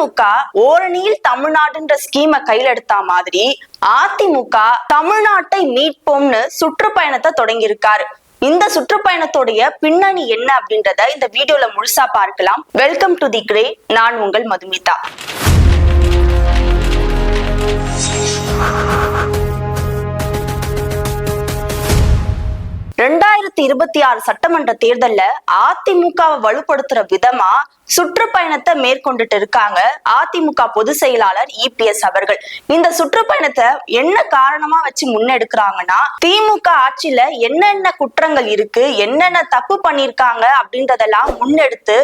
திமுக ஓரணியில் தமிழ்நாடுன்ற ஸ்கீமை கையில எடுத்தா மாதிரி அதிமுக தமிழ்நாட்டை மீட்போம்னு சுற்றுப்பயணத்தை தொடங்கியிருக்காரு. இந்த சுற்றுப்பயணத்துடைய பின்னணி என்ன அப்படின்றத இந்த வீடியோல முழுசா பார்க்கலாம். வெல்கம் டு தி கிரே நான் உங்கள் மதுமிதா. ரெண்டாயிரத்தி இருபத்தி ஆறு சட்டமன்ற தேர்தல்ல அதிமுகவை வலுப்படுத்துற விதமா சுற்றுப்பயணத்தை மேற்கொண்டுட்டு இருக்காங்க அதிமுக பொதுச் செயலாளர் இபிஎஸ் அவர்கள். இந்த சுற்றுப்பயணத்தை என்ன காரணமா வச்சு முன்னெடுக்கிறாங்கன்னா திமுக ஆட்சியில என்னென்ன குற்றங்கள் இருக்கு என்னென்ன தப்பு பண்ணிருக்காங்க அப்படின்றதெல்லாம் முன்னெடுத்து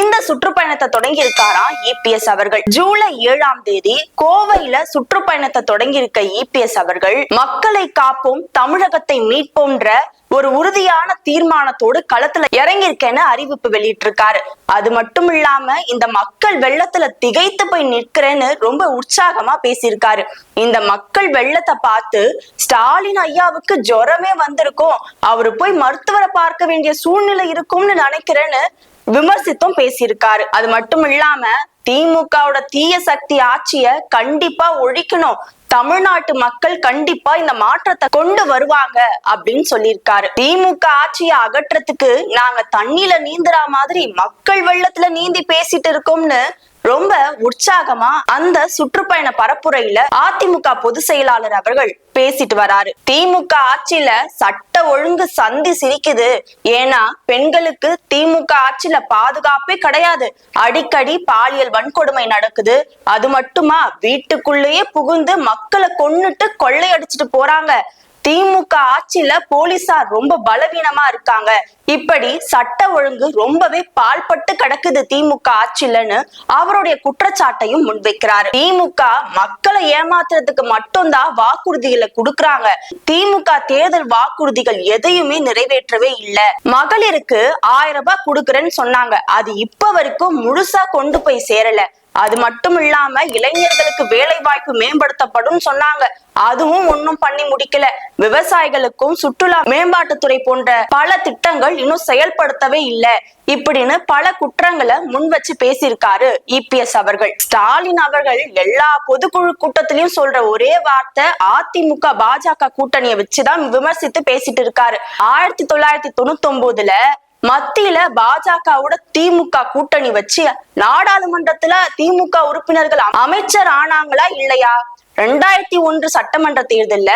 இந்த சுற்றுப்பயணத்தை தொடங்கி இருக்காராம் இபிஎஸ் அவர்கள். ஜூலை ஏழாம் தேதி கோவையில சுற்றுப்பயணத்தை தொடங்கி இருக்க இபிஎஸ் அவர்கள் மக்களை காப்போம் தமிழகத்தை மீட்போம்ன்ற ஒரு உறுதியான தீர்மானத்தோடு களத்துல இறங்கியிருக்கேன்னு அறிவிப்பு வெளியிட்டிருக்காரு. அது மட்டும் இல்லாம இந்த மக்கள் வெள்ளத்துல திகைத்து போய் நிற்கிறேன்னு ரொம்ப உற்சாகமா பேசியிருக்காரு. இந்த மக்கள் வெள்ளத்தை பார்த்து ஸ்டாலின் ஐயாவுக்கு ஜுரமே வந்திருக்கும் அவரு போய் மருத்துவரை பார்க்க வேண்டிய சூழ்நிலை இருக்கும்னு நினைக்கிறேன்னு விமர்சித்தும் பேசியிருக்காரு. அது மட்டும் இல்லாம திமுகவோட தீய சக்தி ஆட்சிய கண்டிப்பா ஒழிக்கணும். தமிழ்நாட்டு மக்கள் கண்டிப்பா இந்த மாற்றத்தை கொண்டு வருவாங்க அப்படின்னு சொல்லியிருக்காரு. திமுக ஆட்சியை அகற்றத்துக்கு நாங்க தண்ணில நீந்துற மாதிரி மக்கள் வெள்ளத்துல நீந்தி பேசிட்டு இருக்கோம்னு ரொம்ப உற்சாகமா அந்த சுற்றுப்பயண பரப்புரையில அதிமுக பொதுச் செயலாளர் அவர்கள் பேசிட்டு வராரு. திமுக ஆட்சியில சட்ட ஒழுங்கு சந்தி சிரிக்குது. ஏன்னா பெண்களுக்கு திமுக ஆட்சியில பாதுகாப்பே கிடையாது. அடிக்கடி பாலியல் வன்கொடுமை நடக்குது. அது மட்டுமா வீட்டுக்குள்ளேயே புகுந்து மக்களை கொன்னுட்டு கொள்ளையடிச்சிட்டு போறாங்க. திமுக ஆட்சியில போலீசார் ரொம்ப பலவீனமா இருக்காங்க. இப்படி சட்ட ஒழுங்கு ரொம்பவே பால்பட்டு கிடக்குது திமுக ஆட்சியிலன்னு அவருடைய குற்றச்சாட்டையும் முன்வைக்கிறாரு. திமுக மக்களை ஏமாத்துறதுக்கு மட்டும்தான் வாக்குறுதிகளை கொடுக்கறாங்க. திமுக தேர்தல் வாக்குறுதிகள் எதையுமே நிறைவேற்றவே இல்லை. மகளிருக்கு ஆயிரம் ரூபாய் கொடுக்கறேன்னு சொன்னாங்க. அது இப்ப வரைக்கும் முழுசா கொண்டு போய் சேரல. அது மட்டும் இல்லாம இளைஞர்களுக்கு வேலை வாய்ப்பு மேம்படுத்தப்படும் சொன்னாங்க. அதுவும் ஒன்னும் பண்ணி முடிக்கல. விவசாயிகளுக்கும் சுற்றுலா மேம்பாட்டுத்துறை போன்ற பல திட்டங்கள் இன்னும் செயல்படுத்தவே இல்ல. இப்படின்னு பல குற்றங்களை முன் வச்சு பேசியிருக்காரு இபிஎஸ் அவர்கள். ஸ்டாலின் அவர்கள் எல்லா பொதுக்குழு கூட்டத்திலயும் சொல்ற ஒரே வார்த்தை அதிமுக பாஜக கூட்டணியை வச்சுதான் விமர்சித்து பேசிட்டு இருக்காரு. ஆயிரத்தி தொள்ளாயிரத்தி தொண்ணூத்தி ஒன்பதுல மத்தியில பாஜகவோட திமுக கூட்டணி வச்சு நாடாளுமன்றத்துல திமுக உறுப்பினர்கள் அமைச்சர் ஆனாங்களா இல்லையா? ரெண்டாயிரத்தி ஒன்று சட்டமன்ற தேர்தல்ல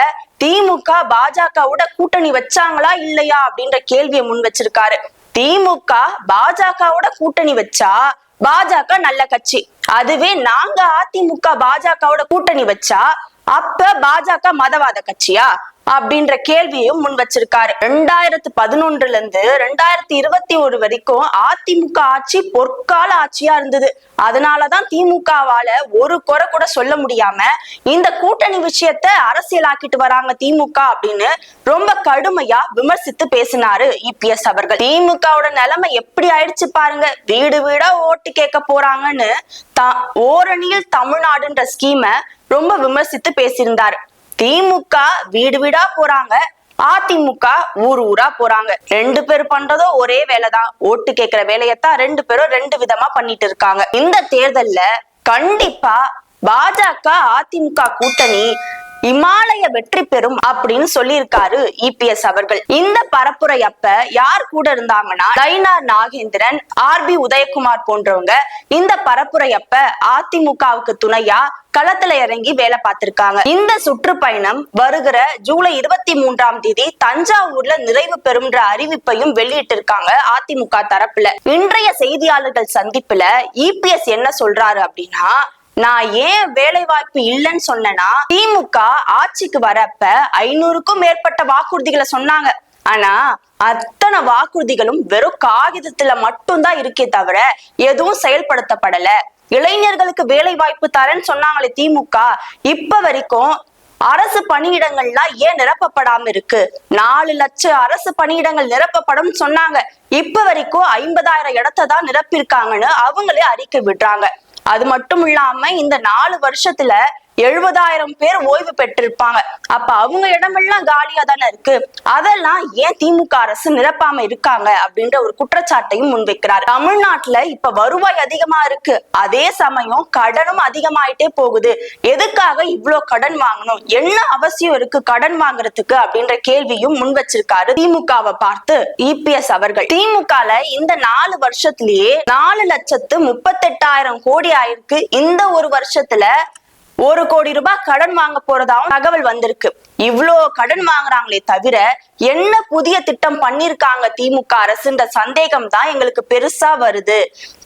திமுக பாஜகவோட கூட்டணி வச்சாங்களா இல்லையா அப்படின்ற கேள்வியை முன் வச்சிருக்காரு. திமுக பாஜகவோட கூட்டணி வச்சா பாஜக நல்ல கட்சி. அதுவே நாங்க அதிமுக பாஜகவோட கூட்டணி வச்சா அப்ப பாஜக மதவாத கட்சியா? அப்படின்ற கேள்வியும் முன் வச்சிருக்காரு. ரெண்டாயிரத்து பதினொன்றுல இருந்து ரெண்டாயிரத்தி இருபத்தி ஒரு வரைக்கும் அதிமுக ஆட்சி பொற்கால ஆட்சியா இருந்தது. அதனாலதான் திமுகவால ஒரு குறை கூட சொல்ல முடியாம இந்த கூட்டணி விஷயத்த அரசியலாக்கிட்டு வராங்க திமுக அப்படின்னு ரொம்ப கடுமையா விமர்சித்து பேசினாரு இபிஎஸ் அவர்கள். திமுகவோட நிலைமை எப்படி ஆயிடுச்சு பாருங்க. வீடு வீடா ஓட்டு கேட்க போறாங்கன்னு த ஓரணியில் தமிழ்நாடுன்ற ஸ்கீமை ரொம்ப விமர்சித்து பேசியிருந்தாரு. திமுக வீடு வீடா போறாங்க. அதிமுக ஊர் ஊரா போறாங்க. ரெண்டு பேர் பண்றதும் ஒரே வேலைதான். ஓட்டு கேட்கிற வேலையத்தான் ரெண்டு பேரும் ரெண்டு விதமா பண்ணிட்டு இருக்காங்க. இந்த தேர்தல்ல கண்டிப்பா பாஜக அதிமுக கூட்டணி இமாலய வெற்றி பெறும் அப்படின்னு சொல்லியிருக்காரு இபிஎஸ் அவர்கள். இந்த பரப்புரை அப்ப யார் கூட இருந்தாங்கன்னா லைனார் நாகேந்திரன் ஆர் பி உதயகுமார் போன்றவங்க இந்த பரப்புரை அப்ப அதிமுகவுக்கு துணையா களத்துல இறங்கி வேலை பார்த்திருக்காங்க. இந்த சுற்றுப்பயணம் வருகிற ஜூலை இருபத்தி மூன்றாம் தேதி தஞ்சாவூர்ல நிறைவு பெறும்ன்ற அறிவிப்பையும் வெளியிட்டிருக்காங்க அதிமுக தரப்புல. இன்றைய செய்தியாளர்கள் சந்திப்புல இபிஎஸ் என்ன சொல்றாரு அப்படின்னா நான் ஏன் வேலை வாய்ப்பு இல்லைன்னு சொன்னேன்னா திமுக ஆட்சிக்கு வரப்ப ஐநூறுக்கும் மேற்பட்ட வாக்குறுதிகளை சொன்னாங்க. ஆனா அத்தனை வாக்குறுதிகளும் வெறும் காகிதத்துல மட்டும்தான் இருக்கே தவிர எதுவும் செயல்படுத்தப்படல. இளைஞர்களுக்கு வேலை வாய்ப்பு தரேன்னு சொன்னாங்களே திமுக இப்ப வரைக்கும் அரசு பணியிடங்கள்லாம் ஏன் நிரப்பப்படாம இருக்கு? நாலு லட்சம் அரசு பணியிடங்கள் நிரப்பப்படும் சொன்னாங்க. இப்ப வரைக்கும் ஐம்பதாயிரம் இடத்தை தான் நிரப்பியிருக்காங்கன்னு அவங்களே அறிக்கை விடுறாங்க. அது மட்டும் இல்லாம இந்த நாலு வருஷத்துல எழுபதாயிரம் பேர் ஓய்வு பெற்றிருப்பாங்க. அப்ப அவங்க இடமெல்லாம் காலியா தானே இருக்கு. அதெல்லாம் ஏன் திமுக அரசு நிரப்பாம இருக்காங்க அப்படின்ற ஒரு குற்றச்சாட்டையும் முன்வைக்கிறார். தமிழ்நாட்டுல இப்ப வருவாய் அதிகமா இருக்கு. அதே சமயம் கடனும் அதிகமாயிட்டே போகுது. எதுக்காக இவ்வளவு கடன் வாங்கணும்? என்ன அவசியம் இருக்கு கடன் வாங்குறதுக்கு அப்படின்ற கேள்வியும் முன் வச்சிருக்காரு திமுகவை பார்த்து இபிஎஸ் அவர்கள். திமுகல இந்த நாலு வருஷத்திலேயே நாலு லட்சத்து முப்பத்தெட்டாயிரம் கோடி ஆயிருக்கு. இந்த ஒரு வருஷத்துல ஒரு கோடி ரூபாய் கடன் வாங்க போறதாவும் தகவல் வந்திருக்கு. இவ்வளோ கடன் வாங்குறாங்களே தவிர என்ன புதிய திட்டம் பண்ணிருக்காங்க திமுக அரசுன்ற சந்தேகம் தான் எங்களுக்கு பெருசா வருது.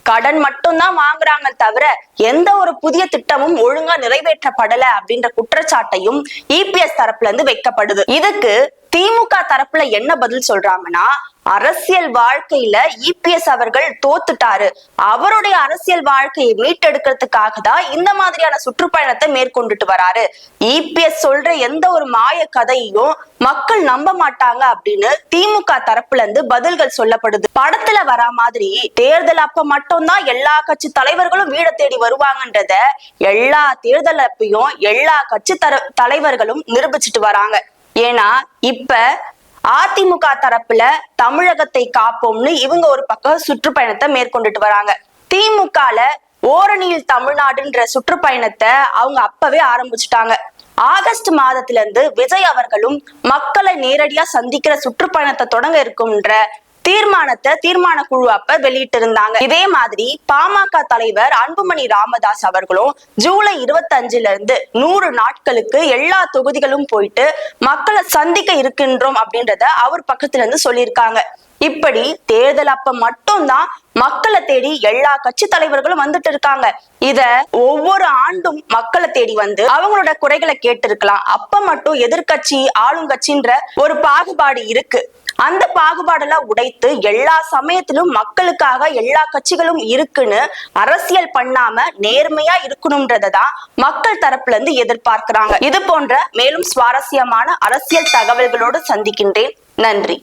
கடன் மட்டும்தான் வாங்குறாங்க தவிர எந்த ஒரு புதிய திட்டமும் ஒழுங்கா நிறைவேற்றப்படல அப்படின்ற குற்றச்சாட்டையும் இபிஎஸ் தரப்புல இருந்து வைக்கப்படுது. இதுக்கு திமுக தரப்புல என்ன பதில் சொல்றாங்கன்னா அரசியல் வாழ்க்கையில இபிஎஸ் அவர்கள் தோத்துட்டாரு. அவருடைய அரசியல் வாழ்க்கையை மீட்டெடுக்கிறதுக்காக தான் இந்த மாதிரியான சுற்றுப்பயணத்தை மேற்கொண்டுட்டு வராரு. இபிஎஸ் சொல்ற எந்த ஒரு மாய கதையையும் மக்கள் நம்ப மாட்டாங்க அப்படின்னு திமுக தரப்புல இருந்து பதில்கள் சொல்லப்படுது. படத்துல வரா மாதிரி தேர்தல் அப்ப மட்டும்தான் எல்லா கட்சி தலைவர்களும் வீட தேடி வருவாங்கன்றத எல்லா தேர்தல் அப்பையும் எல்லா கட்சி தர தலைவர்களும் நிரூபிச்சுட்டு வராங்க. ஏன்னா இப்ப அதிமுக தரப்புல தமிழகத்தை காப்போம்னு இவங்க ஒரு பக்கம் சுற்றுப்பயணத்தை மேற்கொண்டுட்டு வராங்க. திமுகல ஓரணியில் தமிழ்நாடுன்ற சுற்றுப்பயணத்தை அவங்க அப்பவே ஆரம்பிச்சுட்டாங்க. ஆகஸ்ட் மாதத்துல இருந்து விஜய் அவர்களும் மக்களை நேரடியா சந்திக்கிற சுற்றுப்பயணத்தை தொடங்க இருக்கும்ன்ற தீர்மானத்தை தீர்மான குழு அப்ப வெளியிட்டு இருந்தாங்க இதே மாதிரி பாமக தலைவர் அன்புமணி ராமதாஸ் அவர்களும் ஜூலை இருபத்தி அஞ்சுல இருந்து நூறு நாட்களுக்கு எல்லா தொகுதிகளும் போயிட்டு மக்களை சந்திக்க இருக்கின்றோம் அப்படின்றத அவர் பக்கத்துல இருந்து சொல்லியிருக்காங்க. இப்படி தேர்தல் அப்ப மட்டும்தான் மக்களை தேடி எல்லா கட்சி தலைவர்களும் வந்துட்டு இருக்காங்க. இத ஒவ்வொரு ஆண்டும் மக்களை தேடி வந்து அவங்களோட குறைகளை கேட்டு இருக்கலாம் அப்ப மட்டும் எதிர்கட்சி ஆளுங்கட்சின்ற ஒரு பாகுபாடு இருக்கு. அந்த பாகுபாடெல்லாம் உடைத்து எல்லா சமயத்திலும் மக்களுக்காக எல்லா கட்சிகளும் இருக்குன்னு அரசியல் பண்ணாம நேர்மையா இருக்கணும்ன்றதான் மக்கள் தரப்புல இருந்து எதிர்பார்க்கிறாங்க. இது போன்ற மேலும் சுவாரஸ்யமான அரசியல் தகவல்களோடு சந்திக்கின்றேன். நன்றி.